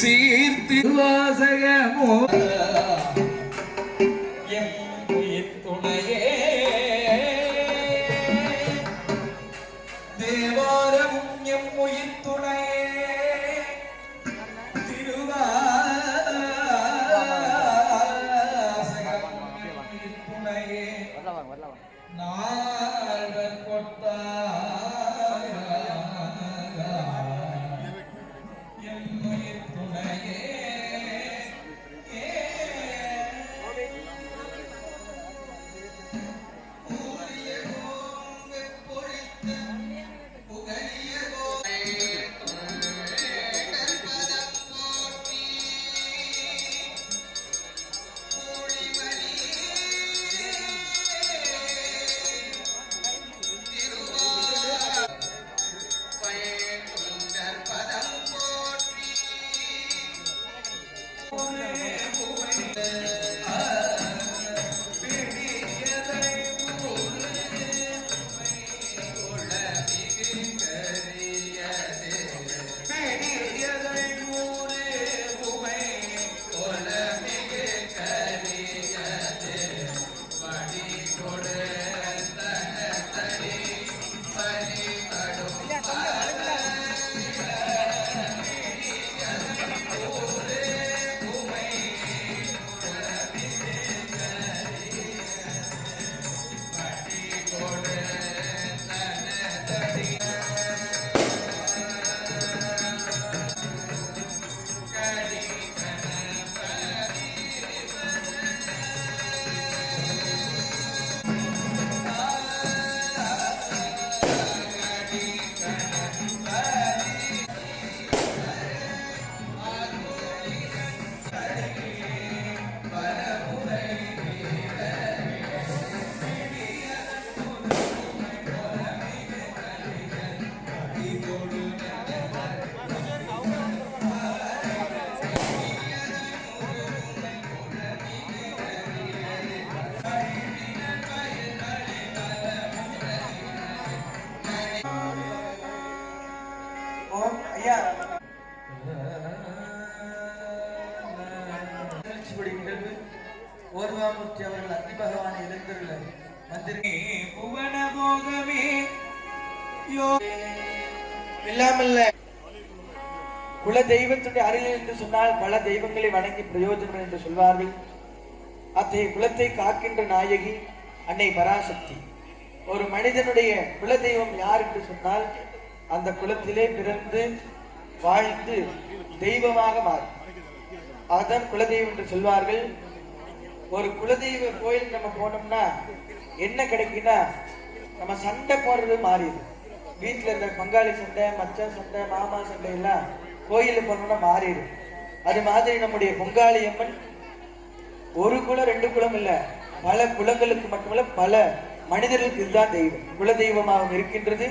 சீர்த்தி வாசகமோ இல்லாமல் குல தெய்வத்துடைய அருகில் என்று சொன்னால் பல தெய்வங்களை வணங்கி பிரயோஜனம் என்று சொல்வார்கள். அத்தகைய குலத்தை காக்கின்ற நாயகி அன்னை பராசக்தி. ஒரு மனிதனுடைய குல தெய்வம் யார் என்று சொன்னால் அந்த குலத்திலே பிறந்து வாழ்ந்து தெய்வமாக மாறும். அதுதான் குலதெய்வம் என்று சொல்வார்கள். ஒரு குலதெய்வ கோயில் நம்ம போனோம்னா என்ன கிடைக்குன்னா நம்ம சண்டை போடுறது மாறிடுது. வீட்டில் இருக்கிற பங்காளி சண்டை மச்சான் சண்டை மாமா சண்டை எல்லாம் கோயிலுக்கு போனோம்னா மாறிடும். அது மாதிரி நம்முடைய பொங்காளி அம்மன் ஒரு குலம் ரெண்டு குலம் இல்லை. பல குலங்களுக்கு மட்டுமல்ல பல மனிதர்களுக்கு இதுதான் தெய்வம். குல தெய்வமாகவும் இருக்கின்றது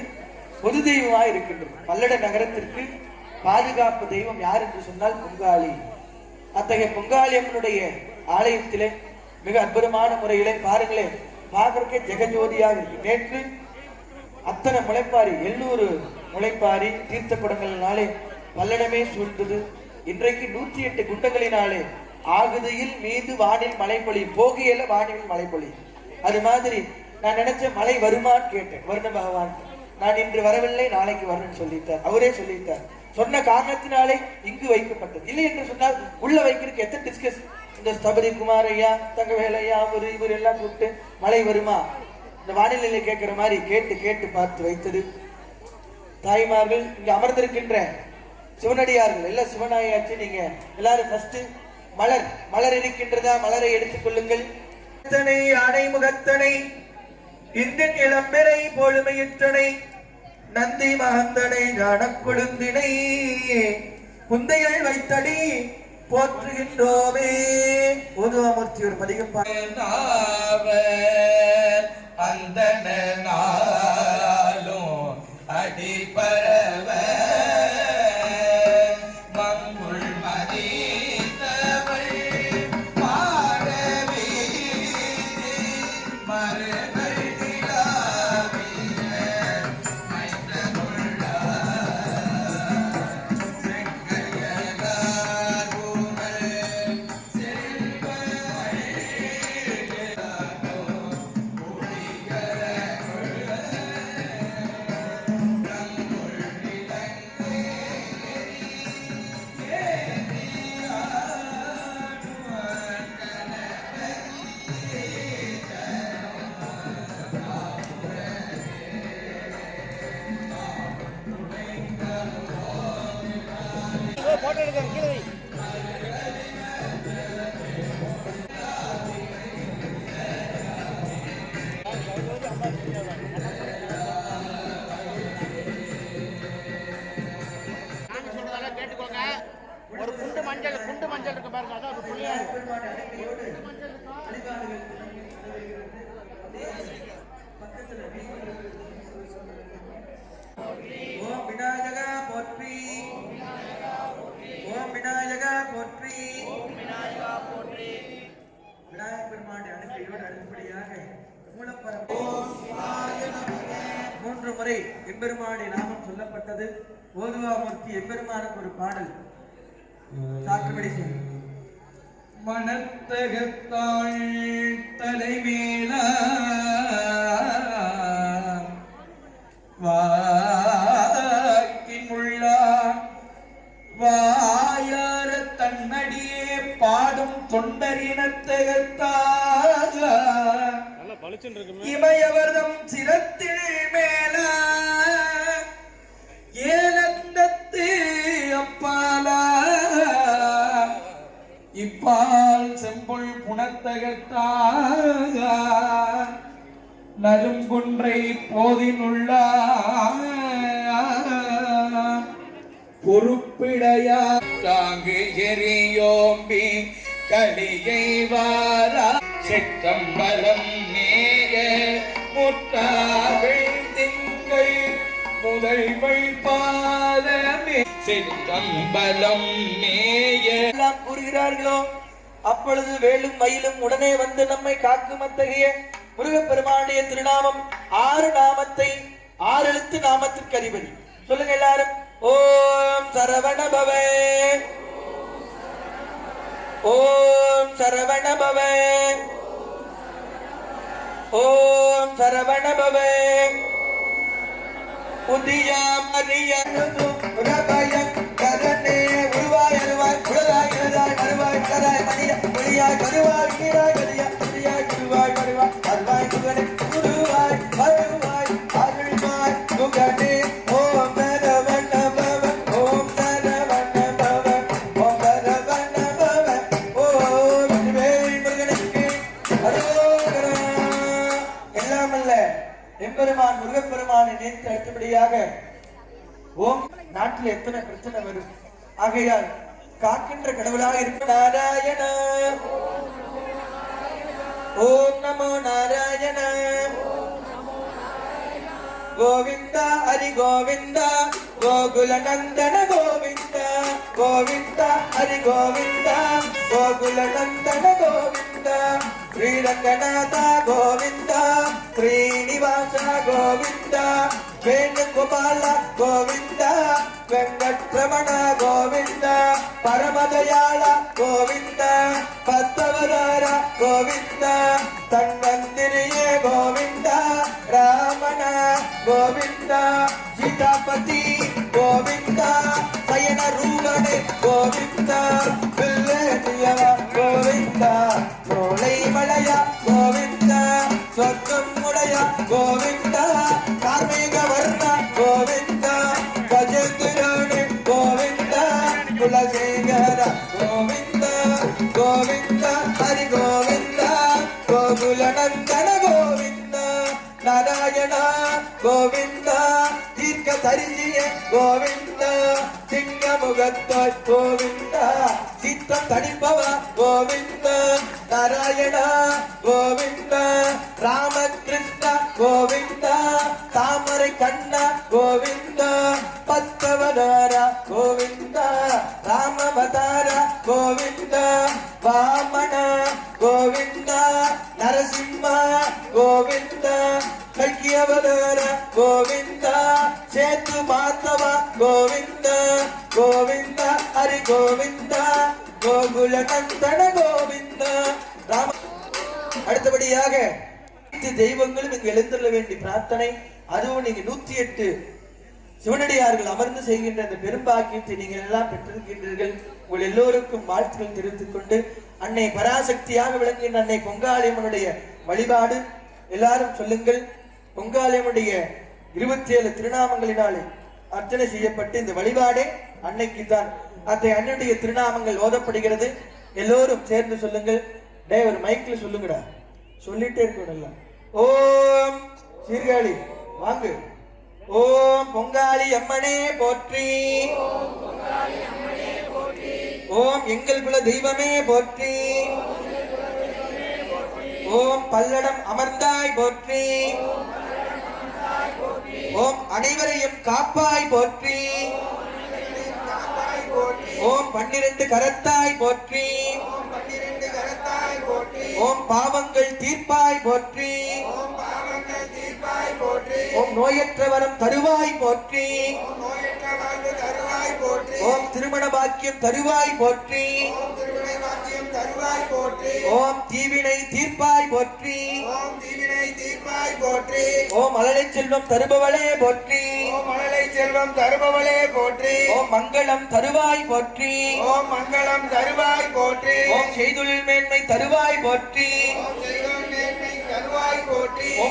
பொது தெய்வமாக இருக்கின்றது. பல்லட நகரத்திற்கு பாதுகாப்பு தெய்வம் யார் என்று சொன்னால் பொங்காளி. அத்தகைய பொங்காளி அம்மனுடைய ஆலயத்திலே மிக அற்புதமான முறையிலே பாருங்களேன் பார்க்கறக்கே ஜெகஜோதியாக இருக்கு. நேற்று அத்தனை முளைப்பாரி எள்ளூர் முளைப்பாரி தீர்த்த குடங்களினாலே பல்லடமே சூழ்ந்தது. இன்றைக்கு நூற்றி எட்டு குண்டங்களினாலே ஆகுதியில் மீது வானில் மழை பொழியும் வானில் மழை அது மாதிரி நான் நினைச்ச மழை வருமான்னு கேட்டேன் வருண பகவான். நான் இன்று வரவில்லை நாளைக்கு வரணும்னு சொல்லிட்டார். அவரே சொல்லிட்டார். சொன்ன காரணத்தினாலே இங்கு வைக்கப்பட்டது. இல்லை என்று சொன்னால் உள்ள வைக்கிறதுக்கு எத்தனை டிஸ்கஸ் இந்த ஸ்தபதி குமாரையா தங்கவேலையா அவர் இவர் எல்லாம் கூப்பிட்டு மழை வருமா? இந்த வானிலையில கேட்கிற மாதிரி கேட்டு கேட்டு பார்த்து வைத்தது. தாய்மார்கள் இங்க அமர்ந்திருக்கின்ற சிவனடியார்கள் எல்லாம் சிவனாயாச்சு நீங்க எல்லாரும் ஃபர்ஸ்ட் மலர் மலர் இருக்கின்றதா? மலரை எடுத்துக் கொள்ளுங்கள். முகத்தனை அணை முகத்தனை இந்த இளம்பெறை பொழுமையிற்றனை நந்தி மகந்தனை ஞானக்குழுந்தினை குந்தைகள் வைத்தடி போற்றுகின்றோமே. ஓதுவாமூர்த்தி ஒரு பதிகம் பா நாவர் நான் எம்பெருமானுக்கு ஒரு பாடல். சாற்றுபடி செய்யும் மனத்தகத்தாள் தலைமேல. வாக்கின் போதினுள்ள பொறுப்பிடையா தாங்கு எரியோம்பி கலியை வாரா. செற்றம்பலம் நேய முற்றாகள் திங்கள் முதல்வள் பாதமே. செற்றம்பலம் மேய. எல்லாம் கூறுகிறார்களோ? அப்பொழுது வேலும் மயிலும் உடனே வந்து நம்மை காக்கும் அத்தகைய முருகப்பெருமானுடைய திருநாமம் ஆறு நாமத்தை ஆறு எழுத்து நாமத்திற்கு அதிபதி சொல்லுங்க எல்லாரும். ஓம் சரவண பவே ஓம் சரவண பவே ஓம் சரவண பவே புதியாம் அறியனுதும் உரபயம் கரனே உருவாய் அருவாய் குழலாய் எழுதாய் மறுவாய் கராய் மணிய மொழியாய் கருவாய் நீராய் கலியாய் மொழியாய் குருவாய் வருவாய். முருகப்பெருமானை நினைத்து அடுத்தபடியாக ஓம் நாட்டில் எத்தனை பிரச்சனை வரும்? ஆகையால் காக்கின்ற கடவுளாக இருக்க நாராயண. ஓம் நமோ நாராயண. கோவிந்த ஹரி கோவிந்த கோகுல நந்தன கோவிந்த. கோவிந்த ஹரி கோவிந்த கோகுல நந்தன கோவிந்த. ஸ்ரீரங்கநாத கோவிந்தா. ஸ்ரீனிவாச கோவிந்தா வேணுகோபால கோவிந்தா வெங்கட்ரமண கோவிந்தா பரமதயாள கோவிந்தா பத்தவதார கோவிந்தா தன்வந்திரியே கோவிந்தா ராமண கோவிந்தா சீதாபதி கோவிந்தா சயன ரூபணே கோவிந்தா பிள்ளையவ கோவிந்தா சோலை மலைய கோவிந்த சொர்க்கம் உடைய கோவிந்த தெய்வங்களும் இங்கு எழுந்துள்ள வேண்டிய பிரார்த்தனை. அதுவும் நீங்க நூத்தி எட்டு சிவனடியார்கள் அமர்ந்து செய்கின்ற அந்த பெரும்பாக்கியத்தை நீங்கள் எல்லாம் பெற்றிருக்கின்றீர்கள். உங்கள் எல்லோருக்கும் வாழ்த்துக்கள் தெரிவித்துக் கொண்டு அன்னை பராசக்தியாக விளங்குகின்ற அன்னை பொங்காளியம்மனுடைய வழிபாடு. எல்லாரும் சொல்லுங்கள். பொங்காளியம்மனுடைய இருபத்தி ஏழு திருநாமங்களினாலே அர்ச்சனை செய்யப்பட்டு இந்த வழிபாடே அன்னைக்கு தான். அத்தை அன்னுடைய திருநாமங்கள் ஓதப்படுகிறது. எல்லோரும் சேர்ந்து சொல்லுங்கள். டேய் ஒரு மைக்ல சொல்லுங்கடா. சொல்லிட்டே இருக்கணும் எல்லாம். ஓம் சீர்காழி வாங்கு. ஓம் பொங்காளி அம்மனே போற்றி. ஓம் எங்கள் குல தெய்வமே போற்றி. ஓம் பல்லடம் அமர்ந்தாய் போற்றி. ஓம் அனைவரையும் காப்பாய் போற்றி. ஓம் பன்னிரண்டு கரத்தாய் போற்றி கரத்தாய் போற்றி. ஓம் பாவங்கள் தீர்ப்பாய் போற்றி. ஓம் நோயற்ற வரம் தருவாய் போற்றி ஓம் திருமண பாக்கியம் தருவாய் போற்றி ஓம் திருவினை வாக்கியம் தருவாய் போற்றி ஓம் தீவினை தீர்ப்பாய் போற்றி ஓம் மலரை செல்வம் தருபவளே போற்றி ஓம் மழலை செல்வம் தருபவளே போற்றி ஓம் மங்களம் தருவாய் போற்றி ஓம் மங்களம் தருவாய் போற்றி ஓம் செய்தொழில் மேன்மை தருவாய் போற்றி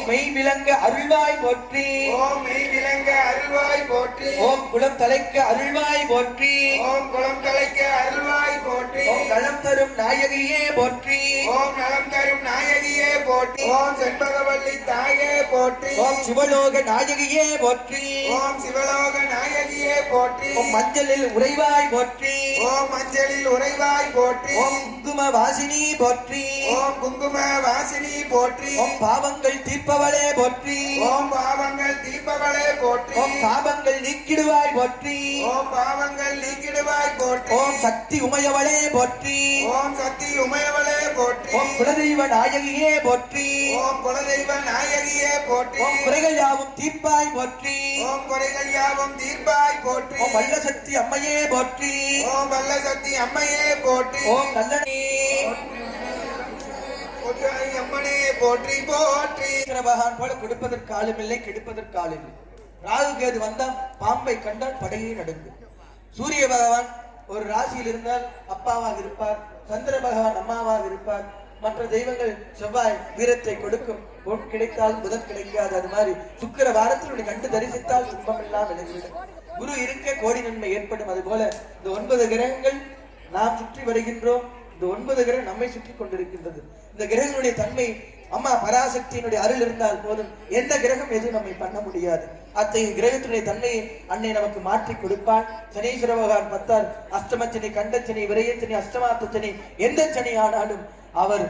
மெய் விளங்க அருள்வாய் போற்றி ஓம் மெய் விளங்க அருள்வாய் போற்றி ஓம் குலம் தலைக்க அருள்வாய் போற்றி ஓம் குளம் கலைக்க அருள்வாய் போற்றி ஓம் நலம் தரும் நாயகியே போற்றி ஓம் நலம் தரும் நாயகியே போற்றி ஓம் செண்பகவல்லி தாயே போற்றி ஓம் சிவலோக நாயகியே போற்றி ஓம் சிவலோக நாயகியே போற்றி ஓம் மஞ்சளில் உறைவாய் போற்றி ஓம் மஞ்சளில் உறைவாய் போற்றி ஓம் குங்கும வாசினி போற்றி ஓம் குங்கும வாசினி போற்றி ஓம் பாவங்கள் தீர்ப்பவளே போற்றி ஓம் பாவங்கள் தீபவளே போற்றி ஓம் சாபங்கள் நீக்கிடுவாய் போற்றி ஓம் பாவங்கள் நீக்கிடுவாய் போற்றி ஓம் சக்தி உமையவளே போற்றி ஓம் சக்தி உமையவளே போற்றி ஓம் குலதெய்வ நாயகியே போற்றி ஓம் குலதெய்வ நாயகியே போற்றி ஓம் குறைகள் யாவும் தீர்ப்பாய் போற்றி ஓம் குறைகள் யாவும் தீர்ப்பாய் போற்றி ஓம் வல்ல சக்தி அம்மையே போற்றி ஓம் வல்ல சக்தி அம்மையே போற்றி ஓம் நல்லனே போற்றி போற்றி. பகவான் போல கொடுப்பதற்கு ஆளுமில்லை கெடுப்பதற்கு ஆளுமில்லை ராகு கேது வந்தால் பாம்பை கண்டால் படையே நடுங்கும். சூரிய பகவான் ஒரு ராசியில் இருந்தால் அப்பாவாக இருப்பார் சந்திர பகவான் அம்மாவாக இருப்பார். மற்ற தெய்வங்கள் செவ்வாய் வீரத்தை கொடுக்கும். பொன் கிடைத்தால் புதன் கிடைக்காது. அது மாதிரி சுக்கிர வாரத்தில் கண்டு தரிசித்தால் துன்பம் எல்லாம் விலகிவிடும் குரு இருக்க கோடி நன்மை ஏற்படும். அது போல இந்த ஒன்பது கிரகங்கள் நாம் சுற்றி வருகின்றோம். இந்த ஒன்பது கிரகம் நம்மை சுற்றி கொண்டிருக்கின்றது. இந்த கிரகங்களுடைய தன்மை அம்மா பராசக்தியினுடைய அருள் இருந்தால் போதும். எந்த கிரகம் எதுவும் நம்மை பண்ண முடியாது. அத்தகைய கிரகத்தினுடைய தன்மையை அன்னை நமக்கு மாற்றி கொடுப்பாள். சனீஸ்வர பகவான் பத்தார் அஷ்டமச்சனி கண்டச்சனி விரயச்சனி அஷ்டமாத்த எந்த சனி ஆனாலும் அவர்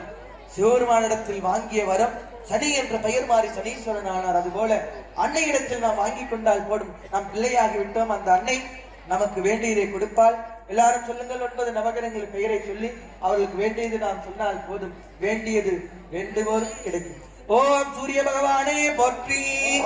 சிவபெருமானிடத்தில் வாங்கிய வரம் சனி என்ற பெயர் மாறி சனீஸ்வரன் ஆனார். அதுபோல அன்னையிடத்தில் நாம் வாங்கி கொண்டால் போடும் நாம் பிள்ளையாகி விட்டோம் அந்த அன்னை நமக்கு வேண்டியதை கொடுப்பாள். எல்லாரும் சொல்லுங்கள் ஒன்பது நவகிரகங்கள் பெயரை சொல்லி அவர்களுக்கு வேண்டியது நாம் சொன்னால் போதும். வேண்டியது வேண்டுவோரும் கிடைக்கும். ஓம் சூரிய பகவானே போற்றி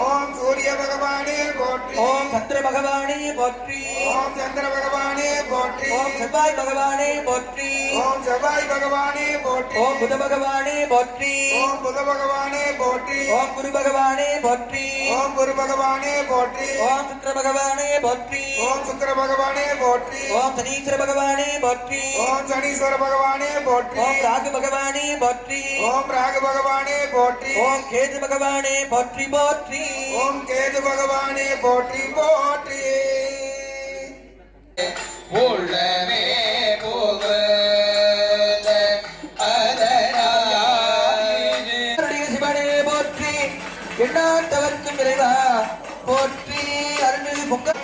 ஓம் சூரிய பகவானே போற்றி ஓம் சந்திர பகவானே போற்றி ஓம் சந்திர பகவானே போற்றி ஓம் செவ்வாய் பகவானே போற்றி ஓம் செவ்வாய் பகவானே போற்றி ஓம் புத பகவானே போற்றி ஓம் புத பகவானே போற்றி ஓம் குரு பகவானே போற்றி ஓம் குரு பகவானே போற்றி ஓம் சுக்கிர பகவானே போற்றி ஓம் சுக்கிர பகவானே போற்றி ஓம் சனீஸ்வர பகவானே போற்றி ஓம் சனீஸ்வர பகவானே போற்றி ஓம் ராகு பகவானே போற்றி ஓம் ராகு பகவானே போற்றி ஓம் கேது பகவானே போற்றி போற்றி. ஓம் கேது பகவானே போற்றி போற்றி. உள்ளமே அருளிய சிவனே போற்றி. எண்ணாட்டவர்க்கும் இறைவா போற்றி. அருள்மிகு பொங்கல்.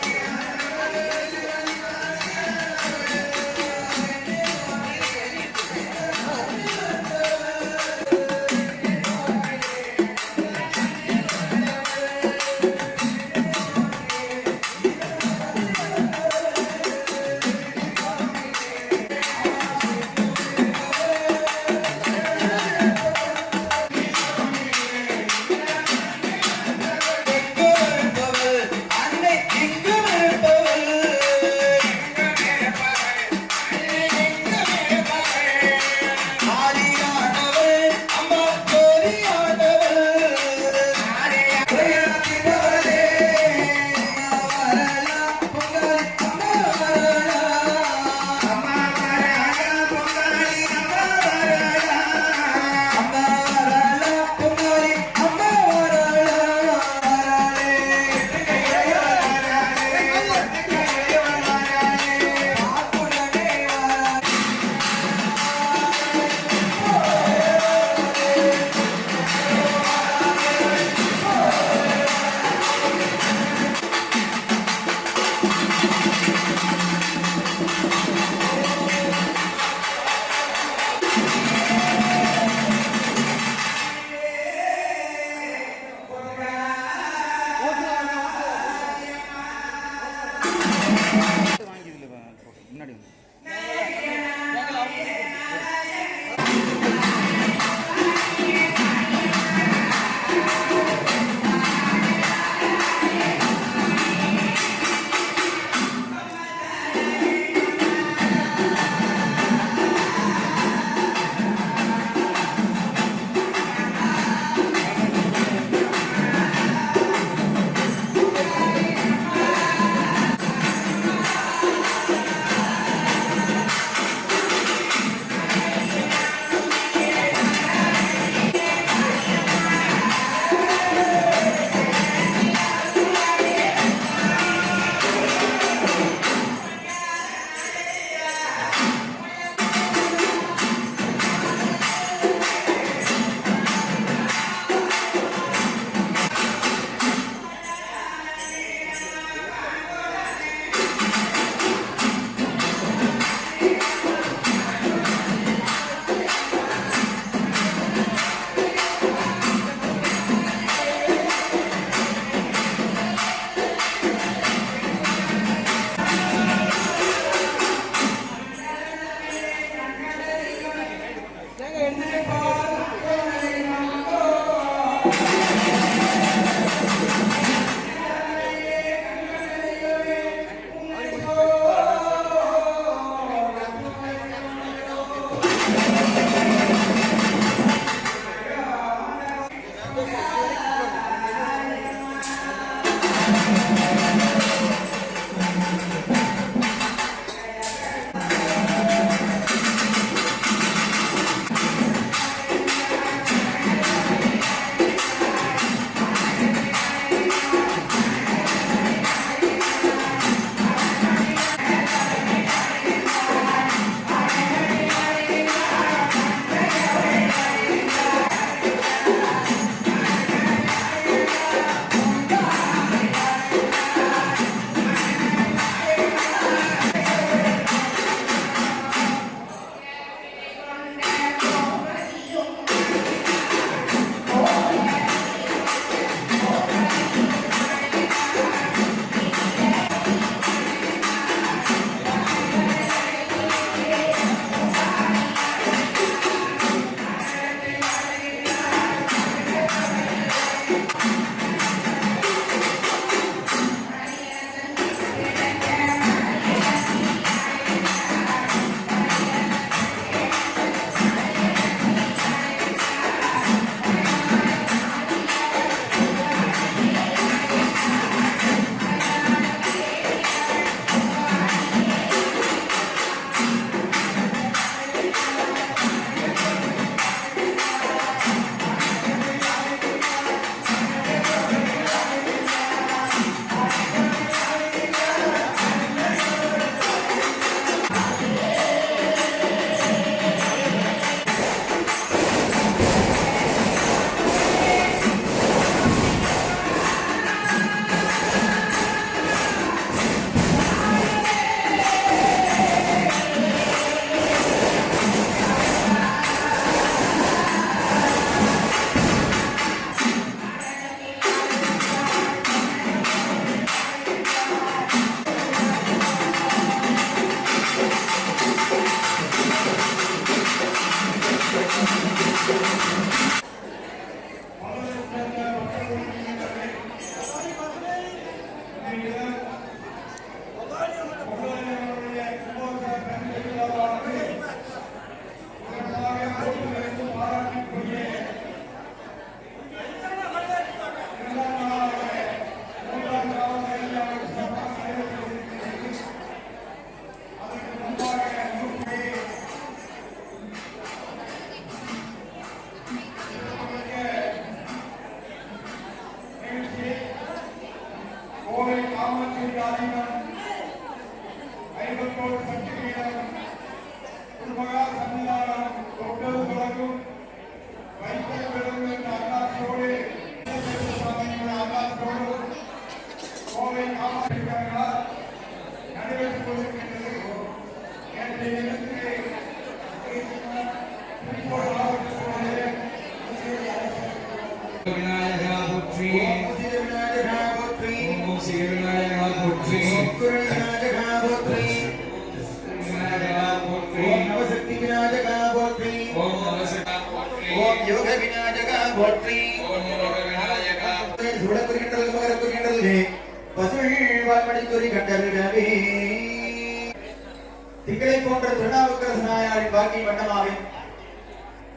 போன்ற திருநாவுக்கரசு நாயனாரின் பாக்கி வண்ணமாவே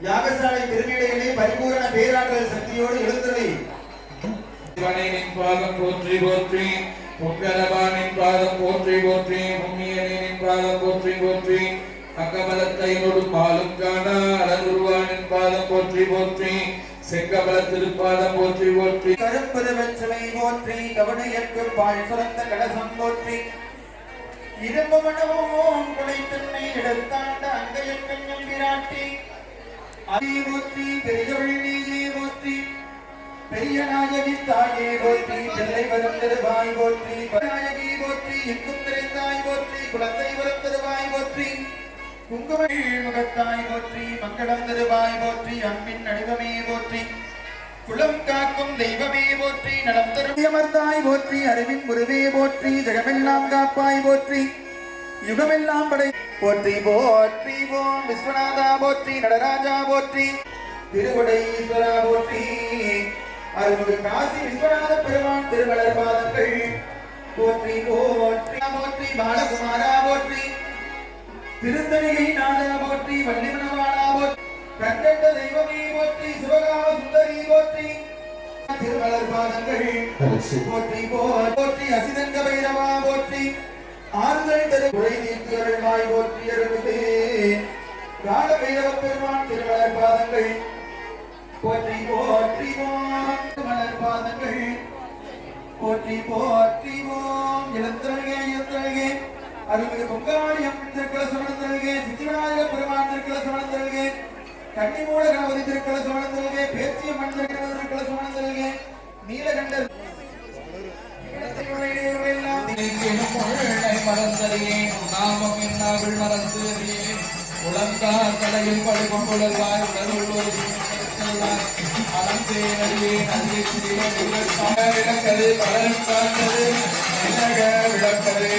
யாகசாலை திருநீடைகளே பரிபூரண பேராற்றல் சக்தியோடு நின் பாதம் போற்றி போற்றி பொங்கலவானின் பாதம் போற்றி போற்றி மும்மியனின் பாதம் போற்றி போற்றி அக்கமலத்தையோடு பாலும் காண அழகுருவானின் பாதம் போற்றி போற்றி செங்கமல திருப்பாதம் போற்றி போற்றி. கருப்பது வெற்றலை போற்றி கவனையற்கு பால் சுரந்த கலசம் போற்றி இரும்பு மனமும் குலைத்தன்னை எடுத்தாண்ட அங்கையன் கண்ணம் பிராட்டி அதி பெரியவள் நீயே போற்றி பெரிய நாயகி தாயே போற்றி பிள்ளை வரும் தருவாய் போற்றி. நாயகி போற்றி எங்கும் நிறைந்தாய் போற்றி குழந்தை வரும் தருவாய் போற்றி. குங்கும முகத்தாய் போற்றி மங்களம் தருவாய் போற்றி அன்பின் நடுவமே போற்றி. குலம் காக்கும் தெய்வமே போற்றி நலம் தரும் அமர்ந்தாய் போற்றி அறிவின் குருவே போற்றி ஜெகமெல்லாம் காப்பாய் போற்றி யுகமெல்லாம் படை போற்றி போற்றி போம் விஸ்வநாதா போற்றி நடராஜா போற்றி திருவடை ஈஸ்வரா போற்றி அருள்மிகு காசி விஸ்வநாத பெருமான் திருமலர் பாதங்கள் போற்றி போற்றி போற்றி பாலகுமாரா போற்றி திருத்தணிகை நாதா போற்றி வள்ளிமணவாளா கண்டெட்ட தெய்வமே போற்றி சிவகாம சுந்தரி போற்றி திருமலர் பாதங்கள் போற்றி போற்றி அசிதங்க பைரவா போற்றி ஆறுதல் தரு குறை நீக்கு அருள்வாய் போற்றி அருள்வே. கால பைரவ பெருமான் திருமலர் பாதங்கள் போற்றி போற்றி போம் மலர் பாதங்கள் போற்றி போற்றி ஓம் இளந்தழகே இளந்தழகே அருள்மிகு பொங்காளி அம்மன் திருக்கல சமணந்தழகே சித்திவிநாயக பெருமான் திருக்கல சமணந்தழகே கன்னிமூல கணபதி திருக்கல சமணந்தழகே பேச்சிய மண் திருக்கல சமணந்தழகே நீலகண்டர் எல்லாம் நாமம் என்னாவில் மறந்து அறியேன் உலங்கா தலையில் படுகொண்டுள்ளாய் பலன் காத்தது விளக்கது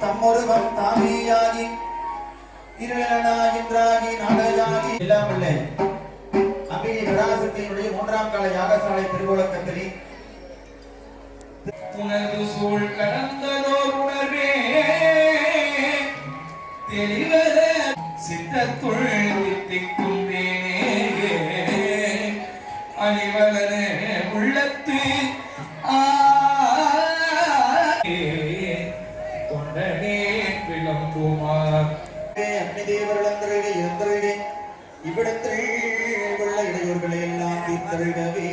தம்மொருவம் தாமியாகி இருளனாகின்றாகி நாடகாகி எல்லாம் இல்லை. அம்பிகை பராசக்தியினுடைய மூன்றாம் கால யாகசாலை திருவுலக்கத்திலே உனது சூழ் கடந்ததோர் உணர்வே தெளிவர சித்தத்துள் இவ்விடத்தில் உள்ள இடையூறுகளை எல்லாம் தீர்த்தவிடவே